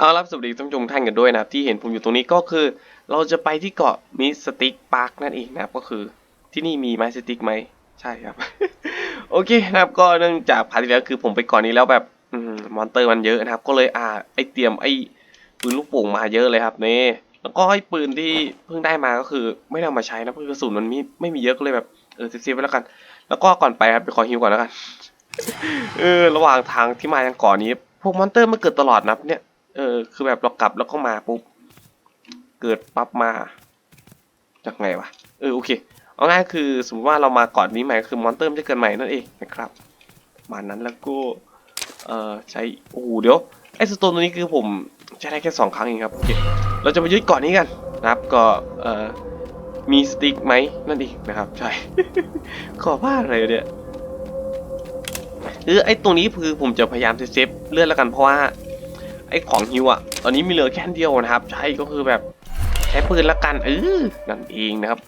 เอาล่ะสวัสดีท่านผู้ชมท่านกันด้วยนะครับ ที่เห็นผมอยู่ตรงนี้ก็คือ เราจะไปที่เกาะมิสติกพาร์คนั่นเองนะครับก็คือที่นี่มีไม้สติกไหมใช่ครับ โอเคนะครับก็เนื่องจากพาร์ทที่แล้วคือผมไปก่อนนี้แล้วแบบอืมอนเตอร์มันเยอะนะครับ ก็เลยอ่าไอเตรียมไอปืนลูกโป่งมาเยอะเลยครับนี่แล้วก็ไอปืนที่เพิ่งได้มาก็คือ ไม่ได้เอามาใช้นะเพราะกระสุนมันมีไม่มีเยอะก็เลยแบบเออเซฟๆไว้แล้วกัน แล้วก็ก่อนไปครับไปขอฮิวก่อนแล้วกันเออระหว่างทางที่มายังเก่อนนี้ พวกมอนเตอร์มันเกิดตลอดนะเนี่ย เออ คือแบบเรากลับแล้วก็มาปุ๊บ เกิดปั๊บมา จากไงวะ เออ โอเค เอาง่ายคือ สมมติว่าเรามาก่อนนี้ใหม่คือมอนเตอร์มันจะเกิดใหม่นั่นเองนะครับมานั้นแล้วก็ เออใช้ โอ้โห เดี๋ยว ไอ้สโตนตัวนี้คือผมใช้ได้แค่สองครั้งเองครับ โอเค เราจะมายึดก่อนนี้กันนะครับ ก็ เออมีสติ๊กไหมนั่นเองนะครับ ใช่ ขอว่าอะไรเนี่ยคือไอ้ตรงนี้คือผมจะพยายามเซฟเลือนแล้วกันเพราะว่า ไอ้ของฮิวอะตอนนี้มีเหลือแค่เดียวนะครับ ใช่ก็คือแบบใช้ปืนละกันเออนั่นเองนะครับ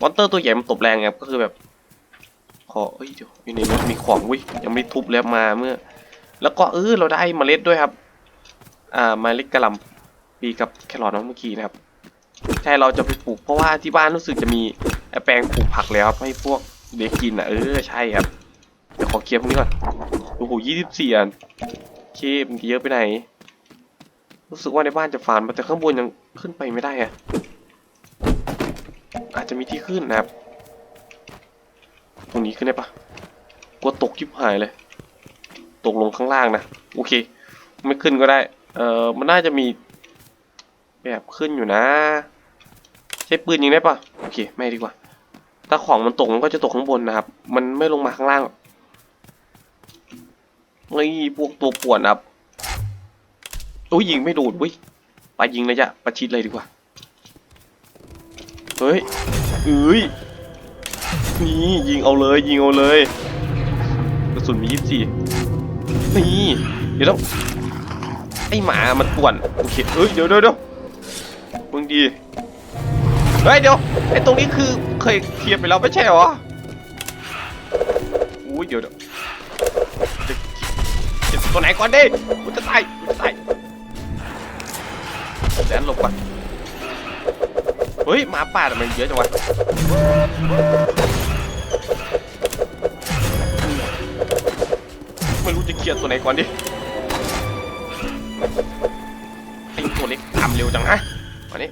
มอนเตอร์ตัวใหญ่มันตบแรงครับก็คือแบบ ขอเอ้ยเดี๋ยวอยู่ในรถมีของวิยังไม่ทุบแล้วมาเมื่อ แล้วก็เออเราได้เมล็ดด้วยครับ อ่าเมล็ดกระหลำปีกับแครอทน้องเมื่อกี้นะครับใช่เราจะไปปลูกเพราะว่าที่บ้านรู้สึกจะมีไอ้แปลงปลูกผักแล้วครับให้พวกเด็กกินอะเออใช่ครับเดี๋ยวขอเคลียร์พวกนี้ก่อนโอ้โหยี่สิบสี่อันเคมันเยอะไปไหน รู้สึกว่าในบ้านจะฟาร์มแต่ข้างบนยังขึ้นไปไม่ได้อะอาจจะมีที่ขึ้นนะครับ ตรงนี้ขึ้นได้ปะกลัวตกยิบหายเลย ตกลงข้างล่างนะ โอเค ไม่ขึ้นก็ได้ เออมันน่าจะมีแบบขึ้นอยู่นะ ใช้ปืนยิงได้ปะโอเค ไม่ดีกว่า ถ้าของมันตกมันก็จะตกข้างบนนะครับ มันไม่ลงมาข้างล่างเฮ้ยพวกตัวป่วนนะครับ โอ้ยยิงไม่โดนเว้ยไปยิงเลยจ้ะประชิดเลยดีกว่า เฮ้ยเอ้ยนี่ยิงเอาเลยยิงเอาเลยกระสุนมียี่สิบสี่นี่เดี๋ยวต้องไอหมามันป่วนโอเคเอ้ยเดี๋ยวเดี๋ยวเดี๋ยวมึงดีเฮ้ยเดี๋ยวไอตรงนี้คือเคยเคลียร์ไปแล้วไม่ใช่เหรออุ้ยเดี๋ยวเดี๋ยวจะเก็บตัวไหนก่อนดิกูจะตายกูจะตาย แสนหลบก่อนเฮ้ยหมาป่าทำไมเยอะจังวะไม่รู้จะเคลียร์ตัวไหนก่อนดิไอ้ตัวเล็กทำเร็วจังนะมานี้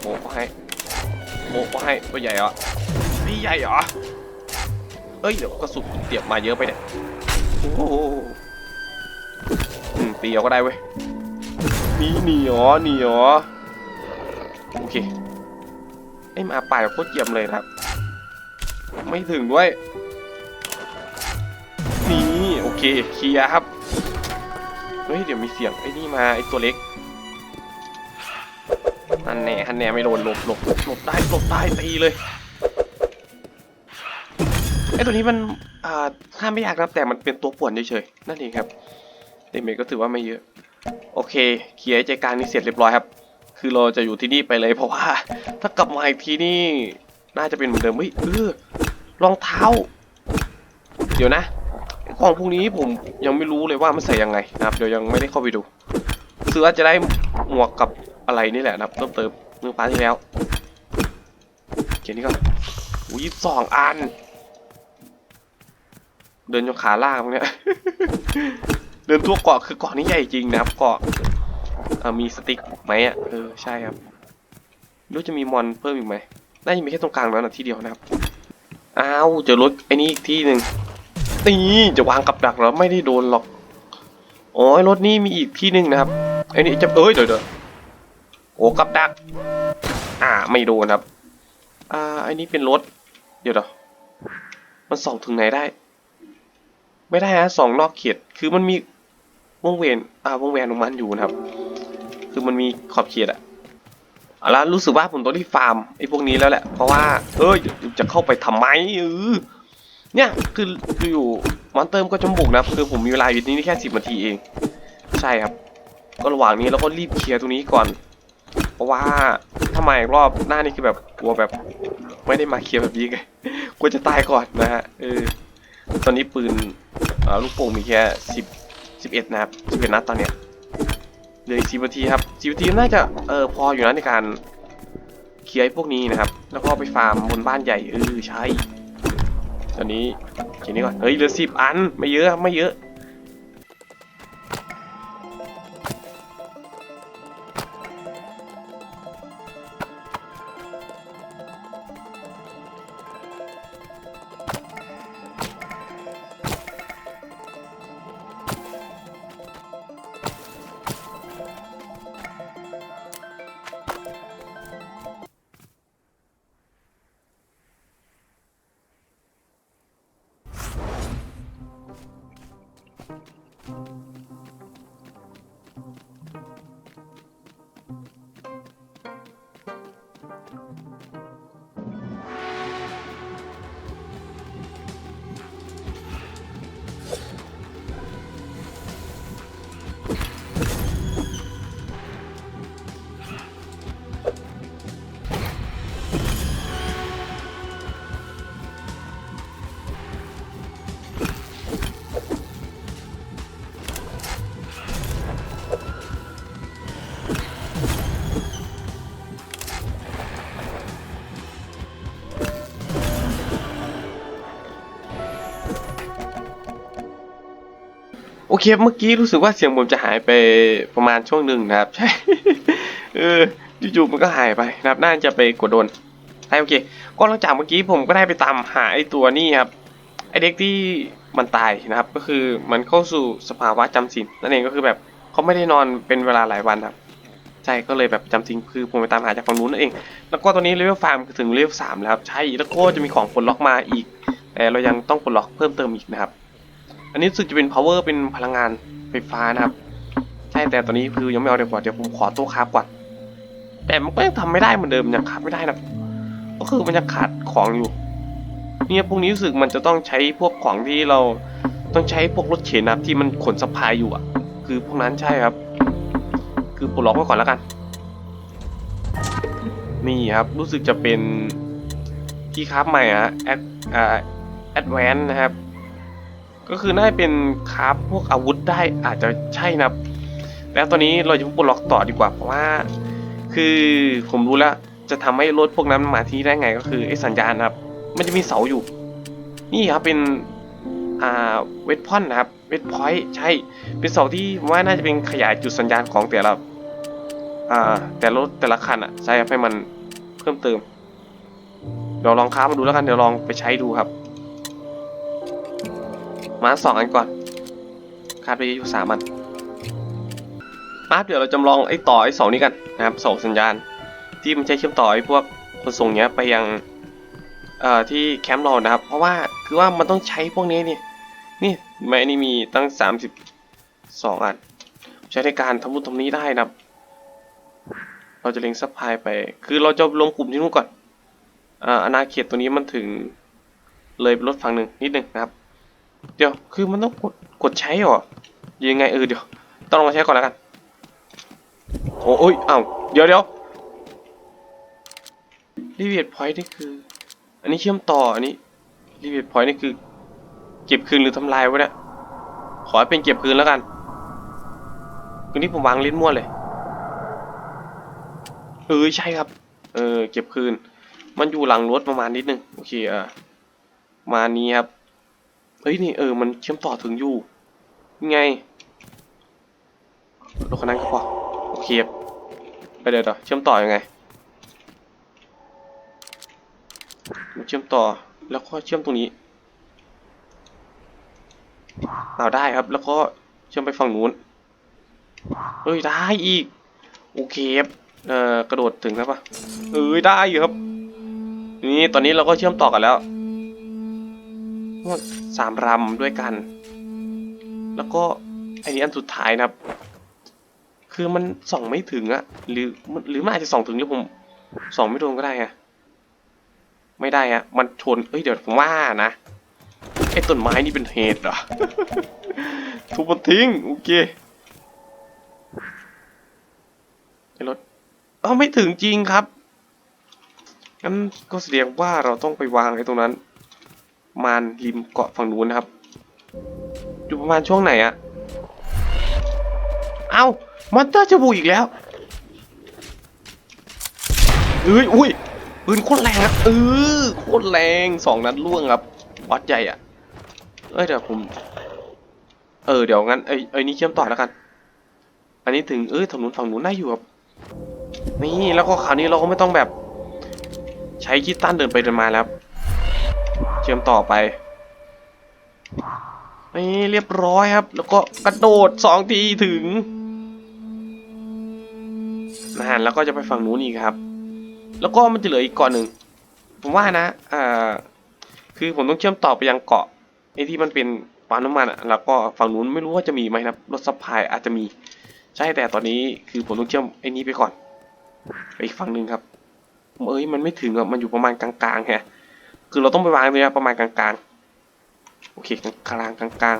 โอ้ก็ให้โอ้ก็ให้ตัวใหญ่เหรอนี่ใหญ่เหรอเอ้ยเดี๋ยวกระสุนเตียมมาเยอะไปเนี่ยโอ้โหตีเอาก็ได้เว้ย หนี่นี่อ๋อนี่อ๋อโอเคไอ้มาป่ายโคตรเยี่ยมเลยนะครับ ไม่ถึงด้วย นี่โอเคเคลียร์ครับ เฮ้ยเดี๋ยวมีเสียงไอ้นี่มาไอ้ตัวเล็กฮันแน่ฮันแน่ไม่โดนหลบหลบหลบได้หลบได้ตีเลยไอ้ตัวนี้มันอ่าห้าไม่ยากนะแต่มันเป็นตัวป่วนเฉยๆนั่นเองครับเดเมจก็ถือว่าไม่เยอะ โอเคเคลียร์ใจกลางนี่เสร็จเรียบร้อยครับ คือเราจะอยู่ที่นี่ไปเลยเพราะว่า ถ้ากลับมาอีกทีนี่น่าจะเป็นเหมือนเดิมเฮ้ยเออรองเท้า เดี๋ยวนะของพวกนี้ผมยังไม่รู้เลยว่ามันใส่ยังไงนะครับ เดี๋ยวยังไม่ได้เข้าไปดูซื้อจะได้หมวกกับอะไรนี่แหละนะครับเติมเติมเมื่อปาที่แล้วเขียนนี่ก่อนอุ้ยสองอัน เดินจนขาล่างเนี้ย เดินทั่วเกาะคือเกาะนี้ใหญ่จริงนะครับเกาะมีสติ๊กไหมอะเออใช่ครับรู้จะมีมอนเพิ่มอีกไหมน่าจะมีแค่ตรงกลางแล้วนะที่เดียวนะครับอ้าวเจอรถไอ้นี่อีกที่หนึ่งนี่จะวางกับดักแล้วไม่ได้โดนหรอกโอ้ยรถนี่มีอีกที่หนึ่งนะครับไอ้นี่จะเอ้ยเดี๋ยวเดี๋ยวโอ้กับดัก อ่าไม่โดนครับ อ่าไอ้นี่เป็นรถ เดี๋ยวเดี๋ยวมันส่องถึงไหนได้ ไม่ได้ฮะส่องนอกเขตคือมันมี วงเวียนอ่าวงแหวนของมันอยู่นะครับ คือมันมีขอบเขตอะเอาละรู้สึกว่าผมต้องที่ฟาร์มไอ้พวกนี้แล้วแหละ เพราะว่า เอ้ยจะเข้าไปทำไมเออเนี่ยคือคืออยู่มอนเตอร์มก็จมบุกนะคือผมมีเวลาอยู่ที่นี่แค่สิบนาทีเอง ใช่ครับ ก็ระหว่างนี้เราก็รีบเคลียร์ตรงนี้ก่อน เพราะว่าถ้ามรอบหน้านี่คือแบบกลัวแบบไม่ได้มาเคลียร์แบบนี้ไงกลัวจะตายก่อนนะฮะเออตอนนี้ปืนอ่อลูกโป่งมีแค่สิบ สิบเอ็ดนะครับสิบเอ็ดนัดตอนเนี้ยเหลืออีกสิบนาทีครับสิบนาทีน่าจะเออพออยู่นะในการเคลียร์พวกนี้นะครับ แล้วก็ไปฟาร์มบนบ้านใหญ่เออใช่ตอนนี้เขียนนี้ก่อนเฮ้ยเหลือสิบอันไม่เยอะไม่เยอะ เคเมื่อกี้รู้สึกว่าเสียงผมจะหายไปประมาณช่วงหนึ่งนะครับ ใช่ เออจู่ๆมันก็หายไปนะครับ น่าจะไปกดโดนใช่โอเค ก็หลังจากเมื่อกี้ผมก็ได้ไปตามหาไอ้ตัวนี่ครับ ไอเด็กที่มันตายนะครับ ก็คือมันเข้าสู่สภาวะจำศีลนั่นเองก็คือแบบเขาไม่ได้นอนเป็นเวลาหลายวันครับใช่ก็เลยแบบจำศีลคือผมไปตามหาจากฝั่งนู้นนั่นเอง แล้วก็ตอนนี้เลเวลฟาร์มถึงเลเวลสามแล้วครับ ใช่ แล้วก็จะมีของปลดล็อกมาอีก แต่เรายังต้องปลดล็อกเพิ่มเติมอีกนะครับ อันนี้รู้สึกจะเป็น power เป็นพลังงานไฟฟ้านะครับ ใช่แต่ตอนนี้คือยังไม่เอาดีกว่าเดี๋ยวผมขอตัวคราฟก่อน แต่มันก็ยังทำไม่ได้เหมือนเดิมยังคราฟไม่ได้นะก็คือมันยังขาดของอยู่ เนี่ยพวกนี้รู้สึกมันจะต้องใช้พวกของที่เราต้องใช้พวกรถเข็นนะครับที่มันขนสะพายอยู่อะ คือพวกนั้นใช่ครับ คือปลดล็อกไว้ก่อนแล้วกัน นี่ครับรู้สึกจะเป็นที่คราฟใหม่อะแอดอ่าแอดแวนนะครับ ก็คือน่าเป็นคราฟพวกอาวุธได้อาจจะใช่นะแล้วตอนนี้เราจะปลดล็อกต่อดีกว่าเพราะว่า คือผมรู้แล้วจะทำให้รถพวกนั้นมาที่ได้ไงก็คือไอ้สัญญาณครับ มันจะมีเสาอยู่ นี่ครับเป็นอ่าเวทพอนนะครับเวทพอยต์ใช่เป็นเสาที่ว่าน่าจะเป็นขยายจุดสัญญาณของแต่ละอ่าแต่รถแต่ละคันอะใช่ครับให้มันเพิ่มเติมเดี๋ยวลองค้ามาดูแล้วกันเดี๋ยวลองไปใช้ดูครับ มาสองอันก่อนคาดไปอยู่สามอันมาเดี๋ยวเราจำลองไอ้ต่อไอ้เสานี้กันนะครับเสาสัญญาณ ที่มันใช้เชื่อมต่อไอ้พวกขนส่งเนี้ยไปยังเอ่อที่แคมป์เรานะครับ เพราะว่าคือว่ามันต้องใช้พวกนี้นี่นี่แม่นี่มีตั้งสามสิบสองอัน ใช้ในการทำนู่นทำนี้ได้นะครับ เราจะเล็งซัพพลายไป คือเราจะลงกลุ่มที่นู่นก่อนอ่าอาณาเขตตัวนี้มันถึงเลยรถฝั่งหนึ่งนิดหนึ่งนะครับ เดี๋ยวคือมันต้องกดกดใช้เหรอยังไงเออเดี๋ยว ต้องลองมาใช้ก่อนแล้วกันโอ้ยอ้าวเดี๋ยวเดี๋ยวรีเวียดพอยต์นี่คือ อันนี้เชื่อมต่ออันนี้รีเวียดพอยต์นี่คือ เก็บคืนหรือทำลายวะเนี่ยขอให้เป็นเก็บคืนแล้วกันคืนนี้ผมวางลิ้นมั่วเลยเออใช่ครับ เออเก็บคืน มันอยู่หลังรถประมาณนิดนึงโอเคอะมานี้ครับ เฮ้ยนี่เออมันเชื่อมต่อถึงอยู่ยังไงรถคันนั้นก็พอโอเคไปเดี๋ยวต่อเชื่อมต่อยังไงมันเชื่อมต่อแล้วก็เชื่อมตรงนี้เอาได้ครับ แล้วก็เชื่อมไปฝั่งนู้นเฮ้ยได้อีกโอเคเอ่อกระโดดถึงแล้วปะเอ้ยได้อยู่ครับ นี่ตอนนี้เราก็เชื่อมต่อกันแล้ว ทั้งหมดสามรำด้วยกัน แล้วก็ไอ้นี้อันสุดท้ายนะครับ คือมันส่องไม่ถึงอะหรือหรือมันอาจจะส่องถึงหรือผมส่องไม่โดนก็ได้ไงไม่ได้อะมันชนเอ้ยเดี๋ยวผมว่านะไอ้ต้นไม้นี่เป็นเหตุเหรอทุบมันทิ้งโอเคไอ้รถเอ้าไม่ถึงจริงครับงั้นก็แสดงว่าเราต้องไปวางไอ้ตรงนั้น มานริมเกาะฝั่งนู้นนะครับ อยู่ประมาณช่วงไหนอะเอ้ามอนเตอร์จะบุกอีกแล้วเอ้ยอุ้ยปืนโคตรแรงอะเออโคตรแรงสองนัดล่วงครับวัดใหญ่อะเอ้ยเดี๋ยวผม เออเดี๋ยวงั้นไอ้ไอ้นี่เชื่อมต่อแล้วกัน อันนี้ถึงเอ้ยถนนฝั่งนู้นได้อยู่ครับนี่แล้วก็คราวนี้เราก็ไม่ต้องแบบ ใช้คิดตันเดินไปเดินมาแล้วครับ เชื่อมต่อไปนี่เรียบร้อยครับ แล้วก็กระโดดสองทีถึงนะฮะแล้วก็จะไปฝั่งนู้นอีกครับ แล้วก็มันจะเหลืออีกเกาะหนึ่ง ผมว่านะอ่าคือผมต้องเชื่อมต่อไปยังเกาะไอ้ที่มันเป็นปั๊มน้ำมันอะแล้วก็ฝั่งนู้นไม่รู้ว่าจะมีไหมนะรถซัพพายอาจจะมี ใช่แต่ตอนนี้คือผมต้องเชื่อมไอ้นี้ไปก่อนไปอีกฝั่งหนึ่งครับเอ้ยมันไม่ถึงอะมันอยู่ประมาณกลางๆแฮะ คือเราต้องไปวางตรงเนี้ประมาณกลางๆ โอเคกลางๆกลาง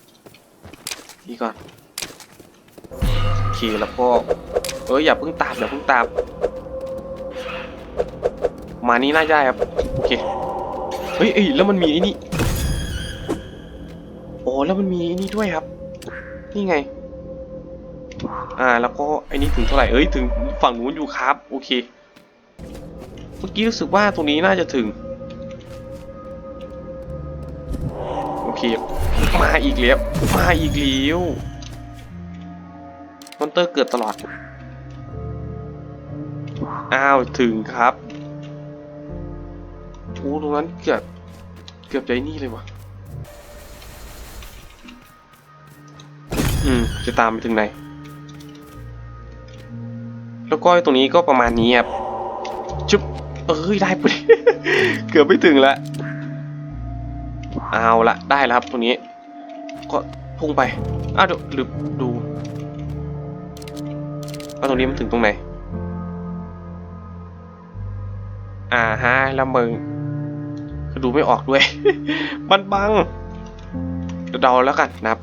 ๆนี่ก่อนโอเคแล้วก็เอ้ยอย่าเพิ่งตามอย่าเพิ่งตามมานี่น่าได้ครับโอเคเฮ้ยเอ้ยแล้วมันมีไอ้นี่โอ้แล้วมันมีไอ้นี่ด้วยครับ นี่ไง อ่าแล้วก็ไอ้นี่ถึงเท่าไหร่เอ้ยถึงฝั่งนู้นอยู่ครับ โอเค เมื่อกี้รู้สึกว่าตรงนี้น่าจะถึง เค มาอีกแล้ว มาอีกแล้วมอนเตอร์เกิดตลอด อ้าว ถึงครับโอ้ตรงนั้นเกือบ เกือบใจนี่เลยวะอืม จะตามไปถึงไหน แล้วก็ตรงนี้ก็ประมาณนี้ครับชุบเอ้ย ได้ปุ๊เกือบไม่ถึงแล้ว เอาละได้แล้วครับตรงนี้ ก็พุ่งไปอ้าวเดี๋ยวหรือดูว่าตรงนี้มันถึงตรงไหน อ่าฮะแล้วมึงคือดูไม่ออกด้วย มันบังเดี๋ยวเดาแล้วกันนะครับ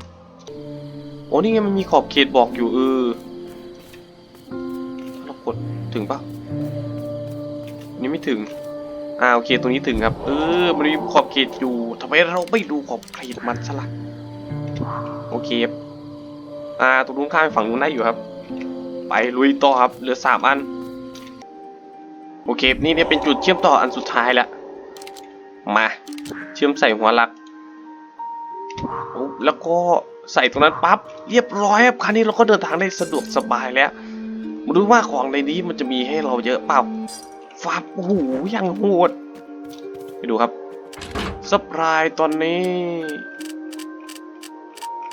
โอ้นี่ไงมันมีขอบเขตบอกอยู่เออเรากดถึงปะนี่ไม่ถึง อ่าโอเคตรงนี้ถึงครับ เออมันมีขอบเขตอยู่ทำไมเราไม่ดูขอบเขตมันสลักโอเคอ่าตรงนู้นข้ามไปฝั่งนู้นได้อยู่ครับ ไปลุยต่อครับเหลือสามอัน โอเค นี่เนี่ยเป็นจุดเชื่อมต่ออันสุดท้ายแล้วมาเชื่อมใส่หัวหลักแล้วก็ใส่ตรงนั้นปั๊บเรียบร้อยครับคันนี้เราก็เดินทางได้สะดวกสบายแล้วมาดูว่าของในนี้มันจะมีให้เราเยอะเปล่า ฟับโอ้โหยังโหด ไปดูครับสปรายตอนนี้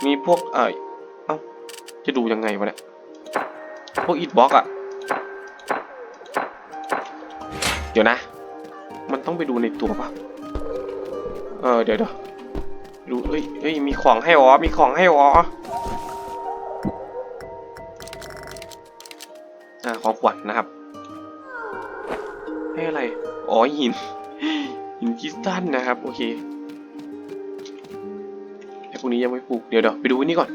มีพวกเอ่ยเอ้าจะดูยังไงวะเนี่ย พวกอิทบล็อกอะเดี๋ยวนะ มันต้องไปดูในตัวปะเออเดี๋ยวเดี๋ยวดูเอ้ยเอ้ยมีของให้หรอมีของให้หรออ่าของขวัญนะครับ ให้อะไร อ๋อหิน หินคริสตัลนะครับ โอเคไอ้พวกนี้ยังไม่ปลูก เดี๋ยวเดี๋ยวไปดูนี่ก่อน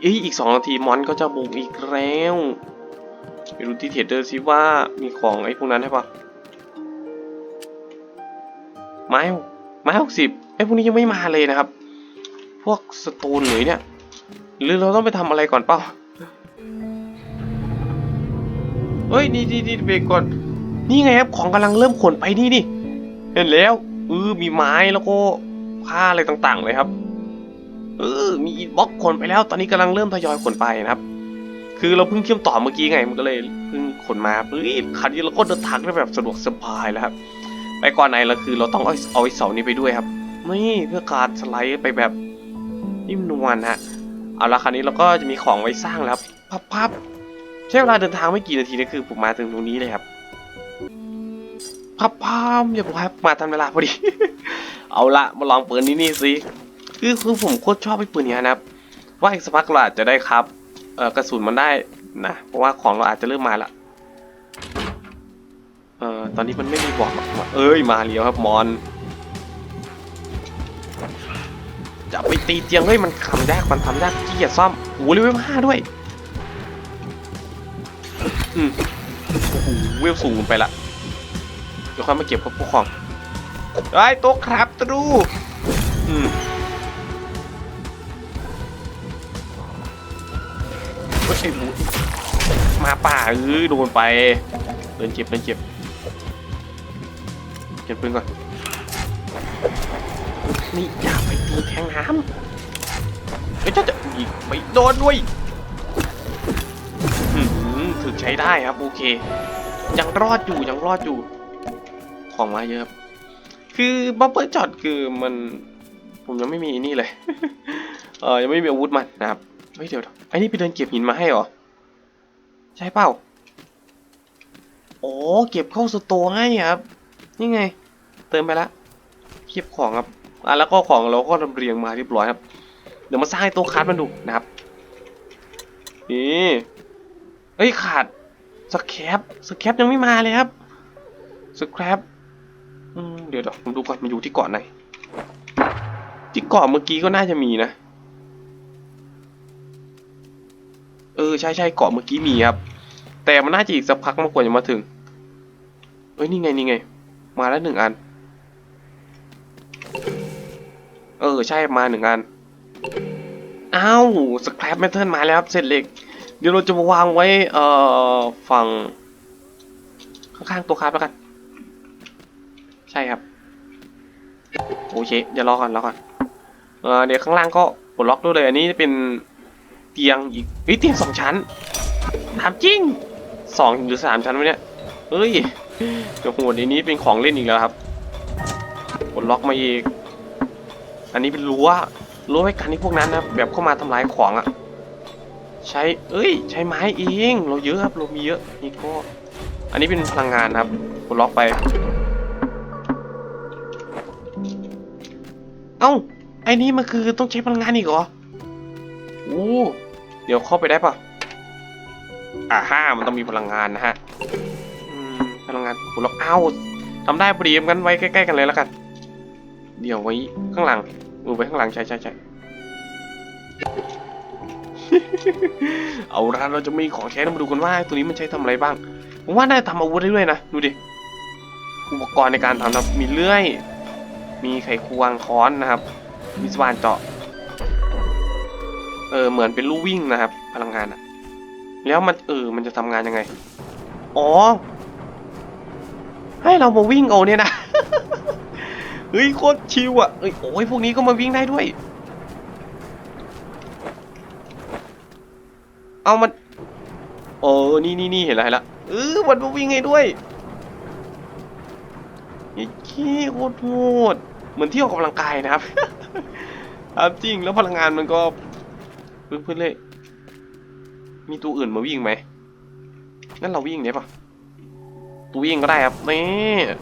เอ้ยอีกสองนาทีมอนก็จะบุกอีกแล้วไปดูที่เทรดเดอร์ซิว่ามีของไอ้พวกนั้นใช่ปะไม้ไม้หกสิบไอ้พวกนี้ยังไม่มาเลยนะครับ พวกสโตนหรือเนี่ย หรือเราต้องไปทำอะไรก่อนเปล่าเฮ้ยนี่นี่นี่เบรกก่อน นี่ไงครับของกำลังเริ่มขนไปนี่นี่เห็นแล้วเออมีไม้แล้วก็ผ้าอะไรต่างๆเลยครับเออมีอินบ็อกขนไปแล้ว ตอนนี้กำลังเริ่มทยอยขนไปนะครับ คือเราเพิ่งเชื่อมต่อเมื่อกี้ไงมันก็เลยเพิ่งขนมาเฮ้ยคันนี้เราก็เดินทางได้แบบสะดวกสบายแล้วครับไปก่อนไหนเราคือเราต้องเอาเอาไอ้เสานี้ไปด้วยครับนี่เพื่อการสไลด์ไปแบบนิ่มนวลฮะเอาละคันนี้เราก็จะมีของไว้สร้างแล้วครับพับๆใช้เวลาเดินทางไม่กี่นาทีนะคือผมมาถึงตรงนี้เลยครับ พับพามอย่าบอกครับมาทันเวลาพอดี เอาละมาลองปืนนี้นี่สิคือคือผมโคตรชอบไอ้ปืนเนี้ยนะครับ ว่าอีกสักพักเราอาจจะได้ครับเออกระสุนมันได้นะเพราะว่าของเราอาจจะเริ่มมาละเออตอนนี้มันไม่มีบอกหรอกเอ้ยมาเลียวครับมอนจะไปตีเตียงเฮ้ยมันทำยากมันทำยากขี้เกียจซ่อมโอ้โหเลเวลห้าด้วยอืมโอ้โหเวลสูงไปละ ดี๋ยวค่อยมาเก็บพวกพวกของไอ้ยโต๊ะครับตรูอืมเฮ้ยไอ้หมูมาป่าเออโดนไปเดินเจ็บเดินเจ็บเก็บปืนก่อนนี่อย่าไปตีแทงน้ำเฮ้ยเจ้าจะยิงไปโดนด้วยหืมถึงใช้ได้ครับโอเค ยังรอดอยู่ยังรอดอยู่ ของมาเยอะครับคือบัฟเฟอร์จอดคือมันผมยังไม่มีนี่เลย เออยังไม่มีอาวุธมันนะครับ เฮ้ยเดี๋ยวไอ้นี่ไปเดินเก็บหินมาให้เหรอ ใช่เปล่าโอ้เก็บเข้าสโตร์ให้ครับ นี่ไง เติมไปละเก็บของครับอะแล้วก็ของเราก็ลำเรียงมาเรียบร้อยครับ เดี๋ยวมาสร้างไอ้ตัวคัสมันดูนะครับ นี่เอ้ยขาดสแครปสแครปยังไม่มาเลยครับสแครป เดี๋ยวเดี๋ยวผมดูก่อนมันอยู่ที่เกาะไหนที่เกาะเมื่อกี้ก็น่าจะมีนะ เออใช่ใช่เกาะเมื่อกี้มีครับ แต่มันน่าจะอีกสักพักมากกว่าจะมาถึงเอ้ยนี่ไงนี่ไง มาแล้วหนึ่งอัน เออใช่มาหนึ่งอันอ้าวสแครปเมทัลมาแล้วครับเศษเหล็ก เดี๋ยวเราจะมาวางไว้เอ่อฝั่งข้างๆตัวคราฟแล้วกัน ใช่ครับโอเคเดี๋ยวรอก่อนรอก่อนเออเดี๋ยวข้างล่างก็ปลดล็อกด้วยเลย อันนี้เป็นเตียงอีกเฮ้ยเตียงสองชั้นถามจริงสองหรือสามชั้นวะเนี่ยเฮ้ยเดี๋ยวโหดอันนี้เป็นของเล่นอีกแล้วครับปลดล็อกมาอีก อันนี้เป็นรั้วรั้วไว้กันที่พวกนั้นนะแบบเข้ามาทำลายของอะ่ะใช้เอ้ย ใช้ไม้เองเราเยอะครับเรามีเยอะนี่ก็ อันนี้เป็นพลังงานครับปลดล็อกไป เอ้า ไอ้นี่มันคือต้องใช้พลังงานอีกเหรอโอ้เดี๋ยวเข้าไปได้ปะอ่าฮ่ามันต้องมีพลังงานนะฮะพลังงานปลดล็อกเอ้าทำได้พอดีงั้นไว้ใกล้ๆกันเลยแล้วกัน เดี๋ยวไว้ข้างหลังมือไว้ข้างหลังใช่ใช่ใช่เอาละเราจะมีของใช้มาดูกันว่าตัวนี้มันใช้ทำอะไรบ้างผมว่าน่าจะทำอาวุธได้ด้วยนะ ดูดิ อุปกรณ์ในการทำนะมีเลื่อย มีไขควงค้อนนะครับมีสวานเจาะ เออเหมือนเป็นลู่วิ่งนะครับ พลังงานอะแล้วมันเออมันจะทำงานยังไง อ๋อ ให้เรามาวิ่งเอาเนี่ยนะ เฮ้ยโคตรชิวอะเอ้ยโอ้ยพวกนี้ก็มาวิ่งได้ด้วย เอามันโอ้นี่นี่นี่เห็นแล้วเห็นแล้วเออมันมาวิ่งให้ด้วยยี่ขี้โคตรโหด มือนที่ออกกำลังกายนะครับครับจริงแล้วพลังงานมันก็พึ่งพึ่งเลย มีตัวอื่นมาวิ่งไหมงั้นเราวิ่งได้ปะตัววิ่งก็ได้ครับนี่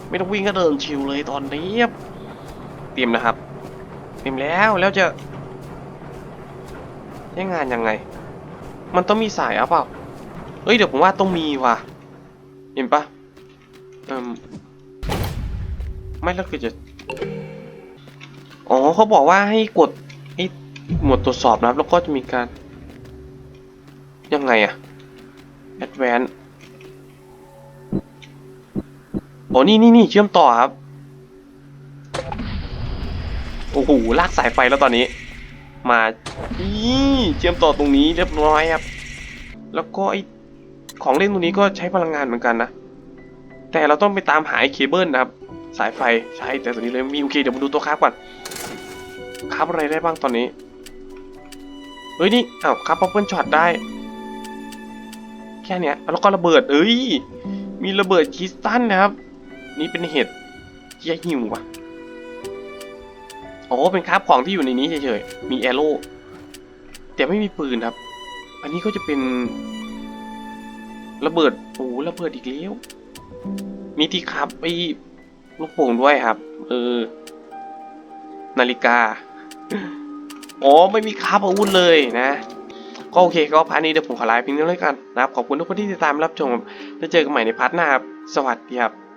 ไม่ต้องวิ่งก็เดินชิวเลยตอนนี้ครับเตรียมนะครับ เตรียมแล้วแล้วจะใช้งานยังไง มันต้องมีสายอะเปล่าเฮ้ยเดี๋ยวผมว่าต้องมีว่ะ เห็นปะเอืมไม่แล้วคือจะ อ๋อเขาบอกว่าให้กดไอ้หมวดตรวจสอบนะครับ แล้วก็จะมีการ ยังไงอะ advance โอ้นี่นี่นี่เชื่อมต่อครับ โอ้โหลากสายไฟแล้วตอนนี้ มานี่เชื่อมต่อตรงนี้เรียบร้อยครับ แล้วก็ไอของเล่นตรงนี้ก็ใช้พลังงานเหมือนกันนะ แต่เราต้องไปตามหาไอเคเบิลนะครับ สายไฟใช่แต่ตัวนี้เลยมีโอเคเดี๋ยวมาดูตัวคราก่อน คราฟอะไรได้บ้างตอนนี้ เฮ้ยนี่อ้าวครับเปิลช็อตได้ แค่เนี้ยแล้วก็ระเบิด เอ้ย มีระเบิดคริสตัลนะครับ นี่เป็นเห็ดเจี๊ยหิวว่ะโอ้เป็นคราฟของที่อยู่ในนี้เฉยๆ มีแอโร่แต่ไม่มีปืนครับ อันนี้ก็จะเป็น ระเบิดโอ้ระเบิดอีกแล้ว มีที่คราฟไอ้ลูกโป่งด้วยครับ เออ นาฬิกา อ๋อไม่มีคราบอาวุธเลยนะ ก็โอเคก็พาร์ทนี้เดี๋ยวผมขอไลฟ์เพียงเท่านี้แล้วกันนะครับ ขอบคุณทุกคนที่ติดตามรับชมแล้วเจอกันใหม่ในพาร์ทหน้าครับ สวัสดีครับ